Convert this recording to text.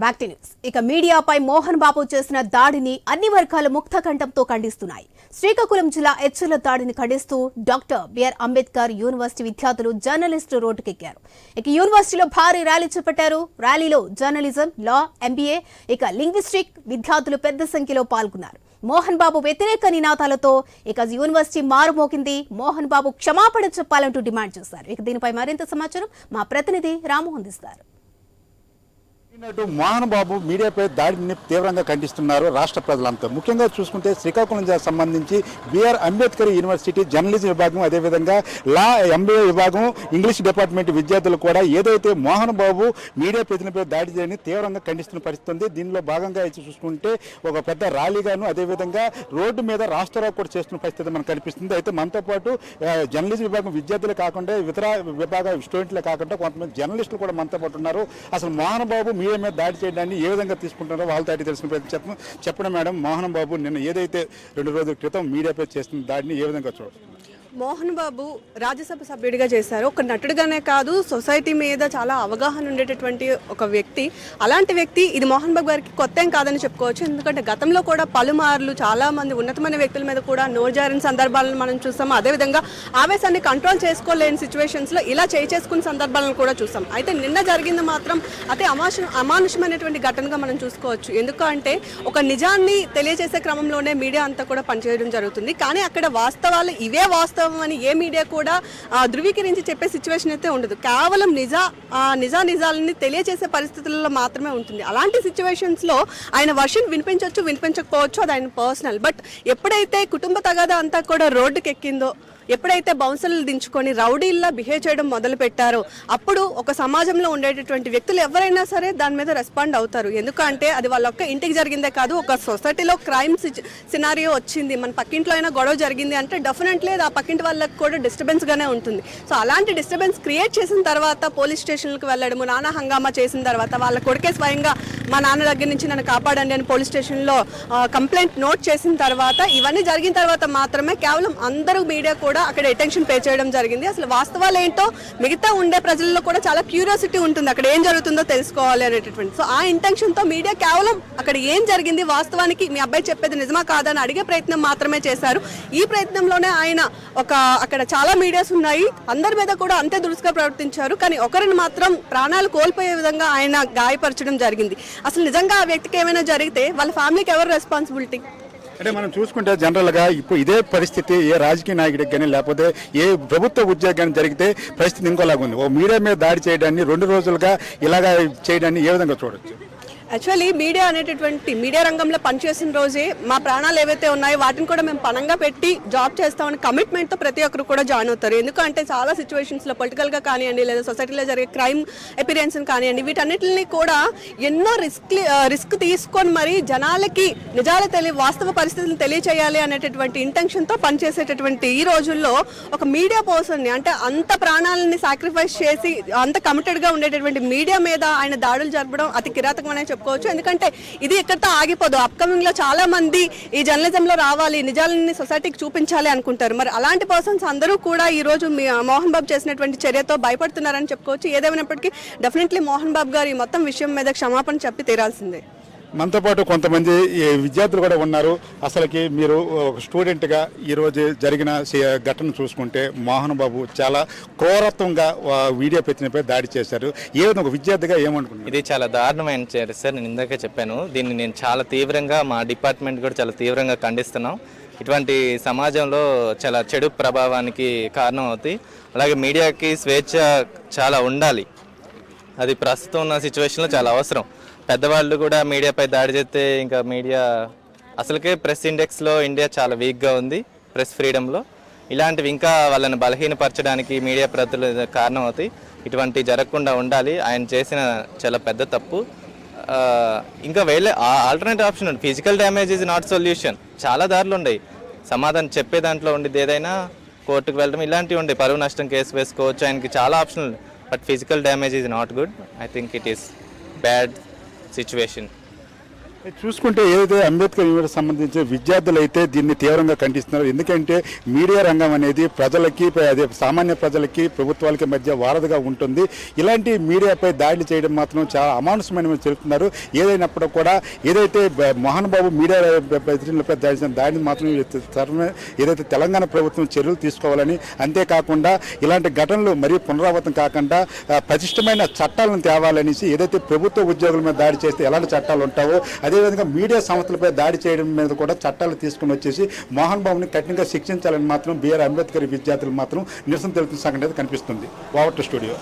Back to news ఇక మీడియాపై మోహన్ బాబు చేసిన దాడిని అన్ని వర్గాలు ముక్త కంఠంతో ఖండిస్తున్నాయి. శ్రీకాకుళం జిల్లా ఎచ్చుల దాడిని ఖండిస్తూ doctor B R Ambedkar university విద్యార్థులు జర్నలిస్టు రోడ్డుకెక్కారు. ఇక యూనివర్సిటీలో భారీ ర్యాలీ చేపట్టారు. ర్యాలీలో జర్నలిజం లా ఎంబీఏ ఇక లింగ్విస్టిక్ విద్యార్థులు పెద్ద సంఖ్యలో పాల్గొన్నారు. మోహన్ బాబు వ్యతిరేక నినాదాలతో ఇక యూనివర్సిటీ మారుమోగింది. మోహన్ బాబు క్షమాపణ చెప్పాలంటూ డిమాండ్ చేశారు. ఇక దీనిపై మరింత సమాచారం మా ప్రతినిధి రాము అందిస్తారు నటు మోహన్బాబు మీడియాపై దాడిని తీవ్రంగా ఖండిస్తున్నారు రాష్ట్ర ప్రజలంతా. ముఖ్యంగా చూసుకుంటే శ్రీకాకుళం జిల్లా సంబంధించి బిఆర్ అంబేద్కర్ యూనివర్సిటీ జర్నలిజం విభాగం అదేవిధంగా లా ఎంబీఏ విభాగం ఇంగ్లీష్ డిపార్ట్మెంట్ విద్యార్థులు కూడా ఏదైతే మోహన్ బాబు మీడియా ప్రతినిధిపై దాడి చేయని తీవ్రంగా ఖండిస్తున్న పరిస్థితి ఉంది. దీనిలో భాగంగా అయితే చూసుకుంటే ఒక పెద్ద ర్యాలీగాను అదేవిధంగా రోడ్డు మీద రాష్ట్రాలు కూడా చేస్తున్న పరిస్థితి మనకు కనిపిస్తుంది. అయితే మనతో పాటు జర్నలిజం విభాగం విద్యార్థులే కాకుండా ఇతర విభాగ స్టూడెంట్లే కాకుండా కొంతమంది జర్నలిస్టులు కూడా మనతో పాటు ఉన్నారు. అసలు మోహన్ బాబు మీడియా మీద దాడి చేయడాన్ని ఏ విధంగా తీసుకుంటారో వాళ్ళతో అడిగి తెలుసుకునే ప్రయత్నం చేస్తాం చెప్పండి మేడం. మోహన్ బాబు నిన్న ఏదైతే రెండు రోజుల క్రితం మీడియాపై చేస్తున్న దాడిని ఏ విధంగా చూడండి మోహన్ బాబు రాజ్యసభ సభ్యుడిగా చేశారు. ఒక నటుడిగానే కాదు సొసైటీ మీద చాలా అవగాహన ఉండేటటువంటి ఒక వ్యక్తి. అలాంటి వ్యక్తి ఇది మోహన్ బాబు గారికి కొత్త ఏం కాదని చెప్పుకోవచ్చు. ఎందుకంటే గతంలో కూడా పలుమార్లు చాలా మంది ఉన్నతమైన వ్యక్తుల మీద కూడా నోజారిన సందర్భాలను మనం చూస్తాం. అదేవిధంగా ఆవేశాన్ని కంట్రోల్ చేసుకోలేని సిచ్యువేషన్స్లో ఇలా చేయి చేసుకున్న సందర్భాలను కూడా చూస్తాం. అయితే నిన్న జరిగింది మాత్రం అతి అమాష అమానుషమైనటువంటి ఘటనగా మనం చూసుకోవచ్చు. ఎందుకంటే ఒక నిజాన్ని తెలియజేసే క్రమంలోనే మీడియా అంతా కూడా పనిచేయడం జరుగుతుంది. కానీ అక్కడ వాస్తవాలు ఇవే వాస్తవం అని ఏ మీడియా కూడా ధృవీకరించి చెప్పే సిచ్యువేషన్ అయితే ఉండదు. కేవలం నిజా నిజా నిజాలని తెలియజేసే పరిస్థితులలో మాత్రమే ఉంటుంది. అలాంటి సిచ్యువేషన్స్లో ఆయన వర్షన్ వినిపించవచ్చు వినిపించకపోవచ్చు అది ఆయన పర్సనల్ బట్ ఎప్పుడైతే కుటుంబ తగాదా అంతా కూడా రోడ్డుకి ఎక్కిందో ఎప్పుడైతే బౌన్సర్లు దించుకొని రౌడీల్లా బిహేవ్ చేయడం మొదలు పెట్టారో అప్పుడు ఒక సమాజంలో ఉండేటటువంటి వ్యక్తులు ఎవరైనా సరే దాని మీద రెస్పాండ్ అవుతారు. ఎందుకంటే అది వాళ్ళ ఒక్క ఇంటికి జరిగిందే కాదు ఒక సొసైటీలో క్రైమ్ సినారియో వచ్చింది. మన పక్కింట్లో అయినా గొడవ జరిగింది అంటే డెఫినెట్లీ ఆ పక్కింటి వాళ్ళకి కూడా డిస్టర్బెన్స్గానే ఉంటుంది. సో అలాంటి డిస్టర్బెన్స్ క్రియేట్ చేసిన తర్వాత పోలీస్ స్టేషన్లకు వెళ్ళడము నానా హంగామా చేసిన తర్వాత వాళ్ళ కొడుకే స్వయంగా మా నాన్న దగ్గర నుంచి నన్ను కాపాడండి అని పోలీస్ స్టేషన్లో కంప్లైంట్ నోట్ చేసిన తర్వాత ఇవన్నీ జరిగిన తర్వాత మాత్రమే కేవలం అందరూ మీడియా కూడా అక్కడ అటెన్షన్ పే చేయడం జరిగింది. అసలు వాస్తవాలు ఏంటో మిగతా ఉండే ప్రజల్లో కూడా చాలా క్యూరియాసిటీ ఉంటుంది. అక్కడ ఏం జరుగుతుందో తెలుసుకోవాలి అనేటటువంటి. సో ఆ ఇంటెన్షన్తో మీడియా కేవలం అక్కడ ఏం జరిగింది వాస్తవానికి మీ అబ్బాయి చెప్పేది నిజమా కాదని అడిగే ప్రయత్నం మాత్రమే చేశారు. ఈ ప్రయత్నంలోనే ఆయన ఒక అక్కడ చాలా మీడియాస్ ఉన్నాయి. అందరి మీద కూడా అంతే దురుసుగా ప్రవర్తించారు. కానీ ఒకరిని మాత్రం ప్రాణాలు కోల్పోయే విధంగా ఆయన గాయపరచడం జరిగింది. అసలు నిజంగా ఆ వ్యక్తికి ఏమైనా జరిగితే వాళ్ళ ఫ్యామిలీకి ఎవరు రెస్పాన్సిబిలిటీ అంటే మనం చూసుకుంటే జనరల్గా ఇప్పుడు ఇదే పరిస్థితి ఏ రాజకీయ నాయకుడికి కానీ లేకపోతే ఏ ప్రభుత్వ ఉద్యోగం కానీ జరిగితే పరిస్థితి ఇంకోలాగా ఉంది. ఓ మీడియా మీద దాడి చేయడాన్ని రెండు రోజులుగా ఇలాగా చేయడాన్ని ఏ విధంగా చూడొచ్చు? యాక్చువల్లీ మీడియా అనేటటువంటి మీడియా రంగంలో పనిచేసిన రోజే మా ప్రాణాలు ఏవైతే ఉన్నాయో వాటిని కూడా మేము పనంగా పెట్టి జాబ్ చేస్తామని కమిట్మెంట్తో ప్రతి ఒక్కరు కూడా జాయిన్ అవుతారు. ఎందుకంటే చాలా సిచ్యువేషన్స్లో పొలిటికల్గా కానివ్వండి లేదా సొసైటీలో జరిగే క్రైమ్ ఎపిరియన్స్ని కానివ్వండి వీటన్నిటిని కూడా ఎన్నో రిస్క్ రిస్క్ తీసుకొని మరి జనాలకి నిజాలు తెలియ వాస్తవ పరిస్థితులను తెలియచేయాలి అనేటటువంటి ఇంటెన్షన్తో పనిచేసేటటువంటి ఈ రోజుల్లో ఒక మీడియా పర్సన్ని అంటే అంత ప్రాణాలని సాక్రిఫైస్ చేసి అంత కమిటెడ్గా ఉండేటటువంటి మీడియా మీద ఆయన దాడులు జరపడం అతి కిరాతకమనే చెప్పుకోవచ్చు. ఎందుకంటే ఇది ఎక్కడితో ఆగిపోదు. అప్కమింగ్లో చాలా మంది ఈ జర్నలిజంలో రావాలి నిజాలని సొసైటీకి చూపించాలి అనుకుంటారు. మరి అలాంటి పర్సన్స్ అందరూ కూడా ఈ రోజు మీ మోహన్ బాబు చేసినటువంటి చర్యతో భయపడుతున్నారని చెప్పుకోవచ్చు. ఏదేమైనప్పటికీ డెఫినెట్లీ మోహన్ బాబు గారు ఈ మొత్తం విషయం మీద క్షమాపణ చెప్పి తీరాల్సిందే. మనతో పాటు కొంతమంది విద్యార్థులు కూడా ఉన్నారు. అసలుకి మీరు ఒక స్టూడెంట్గా ఈరోజు జరిగిన ఘటన చూసుకుంటే మోహన్ బాబు చాలా క్రూరత్వంగా వీడియో పెట్టినపై దాడి చేశారు. ఏ విధంగా ఒక విద్యార్థిగా ఏమనుకున్నారు? ఇది చాలా దారుణమైన చర్య సార్ నేను ఇందాకే చెప్పాను. దీన్ని నేను చాలా తీవ్రంగా మా డిపార్ట్మెంట్ కూడా చాలా తీవ్రంగా ఖండిస్తున్నాం. ఇటువంటి సమాజంలో చాలా చెడు ప్రభావానికి కారణం అవుతాయి. అలాగే మీడియాకి స్వేచ్ఛ చాలా ఉండాలి. అది ప్రస్తుతం ఉన్న సిచ్యువేషన్లో చాలా అవసరం. పెద్దవాళ్ళు కూడా మీడియాపై దాడి చేస్తే ఇంకా మీడియా అసలుకే ప్రెస్ ఇండెక్స్లో ఇండియా చాలా వీక్గా ఉంది ప్రెస్ ఫ్రీడంలో ఇలాంటివి ఇంకా వాళ్ళని బలహీనపరచడానికి మీడియా ప్రతులు కారణం అవుతాయి ఇటువంటి జరగకుండా ఉండాలి. ఆయన చేసిన చాలా పెద్ద తప్పు. ఇంకా వేరే ఆల్టర్నేట్ ఆప్షన్ ఉంది. Physical damage is not solution. చాలా దారులు ఉన్నాయి సమాధానం చెప్పే దాంట్లో ఉండేది ఏదైనా కోర్టుకు వెళ్ళడం ఇలాంటివి ఉండే పరువు నష్టం కేసు వేసుకోవచ్చు. ఆయనకి చాలా ఆప్షన్లు. But physical damage is not good. I think it is bad. Situation చూసుకుంటే ఏదైతే అంబేద్కర్ యూనివర్సిటీ సంబంధించిన విద్యార్థులు అయితే దీన్ని తీవ్రంగా ఖండిస్తున్నారు. ఎందుకంటే మీడియా రంగం అనేది ప్రజలకి అదే సామాన్య ప్రజలకి ప్రభుత్వాలకి మధ్య వారధిగా ఉంటుంది. ఇలాంటి మీడియాపై దాడి చేయడం మాత్రం చాలా అమానుషమైన చెబుతున్నారు ఏదైనప్పుడు కూడా ఏదైతే బ- బాబు మీడియా ప్రతినిధులపై దాడి దాడిని మాత్రం ఏదైతే తెలంగాణ ప్రభుత్వం చర్యలు తీసుకోవాలని అంతేకాకుండా ఇలాంటి ఘటనలు మరీ పునరావృతం కాకుండా ప్రతిష్టమైన పటిష్టమైన చట్టాలను తేవాలనేసి ఏదైతే ప్రభుత్వ ఉద్యోగుల మీద దాడి చేస్తే ఎలాంటి చట్టాలు ఉంటావో అదేవిధంగా మీడియా సంస్థలపై దాడి చేయడం మీద కూడా చట్టాలు తీసుకుని వచ్చేసి మోహన్ బాబుని కఠినంగా శిక్షించాలని మాత్రం బిఆర్ అంబేద్కర్ విద్యార్థులు మాత్రం నిరసన తెలుపుతున్న సంఘటన కనిపిస్తుంది. Over to studio.